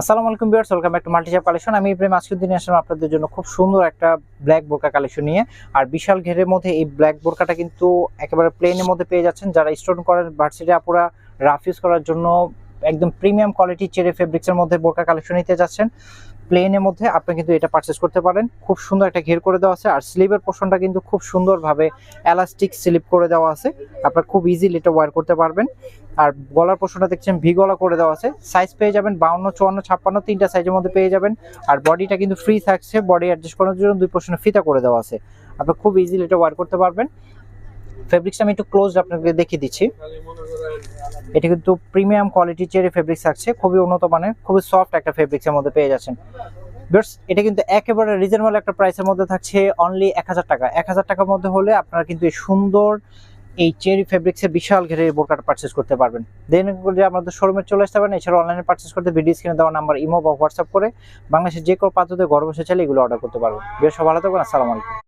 আসসালামু আলাইকুম বিয়ার্স welcome back to multishop collection. আমি ইব্রাহিম আজকের দিনে আসলাম আপনাদের জন্য খুব সুন্দর একটা ব্ল্যাক বোরকা কালেকশন নিয়ে। আর বিশাল ঘেরের মধ্যে এই ব্ল্যাক বোরকাটা কিন্তু একেবারে প্লেনের মধ্যে পেয়ে যাচ্ছেন। যারা স্টোন করেন ভার্সিটি আপুরা রাফ ইউজ করার জন্য একদম প্রিমিয়াম কোয়ালিটি চেরে ফেব্রিক্সের মধ্যে বোরকা কালেকশন নিতে যাচ্ছেন। প্লেনের মধ্যে আপনি কিন্তু এটা পারচেস করতে পারেন। খুব সুন্দর একটা ঘের করে দেওয়া আছে আর স্লিভের পোর্শনটা কিন্তু খুব সুন্দরভাবে এলাস্টিক স্লিপ করে দেওয়া আছে। আপনার খুব ইজিলি এটা ওয়্যার করতে পারবেন। আর গলার পোর্শনটা দেখছেন ভি গলা করে দেওয়া আছে। সাইজ পেয়ে যাবেন বাউন্ন, চুয়ান্ন, ছাপ্পান্ন, তিনটা সাইজের মধ্যে পেয়ে যাবেন। আর বডিটা কিন্তু ফ্রি থাকছে। বডি অ্যাডজাস্ট করার জন্য দুই পোর্শনে ফিতা করে দেওয়া আছে। আপনি খুব ইজিলি এটা ওয়্যার করতে পারবেন। ফেব্রিক্সটা আমি একটু ক্লোজ আপনাকে দেখিয়ে দিচ্ছি। এটা কিন্তু প্রিমিয়াম কোয়ালিটি চেরি ফেব্রিক্স থাকছে খুবই উন্নত মানের খুবই সফট একটা ফেব্রিক্সের মধ্যে পেয়ে যাচ্ছেন। Viewers, এটা কিন্তু একেবারে রিজনেবল একটা প্রাইসের মধ্যে থাকছে অনলি এক হাজার টাকা। এক হাজার টাকার মধ্যে হলে আপনারা কিন্তু এই সুন্দর এই চেরি ফেব্রিক্সের বিশাল ঘেরে বোরকাটা পারচেস করতে পারবেন। দেন যে আমাদের শোরুমে চলে আসতে পারেন এছাড়া অনলাইনে পারচেস করতে ভিডিও স্ক্রিনে দেওয়া নাম্বার ইমো বা হোয়াটসঅ্যাপ করে বাংলাদেশের যে কোনো প্রান্ততে ঘর বসে চাইলে এগুলো অর্ডার করতে পারবেন। বেশ ভালো থাকবেন আসসালামু আলাইকুম।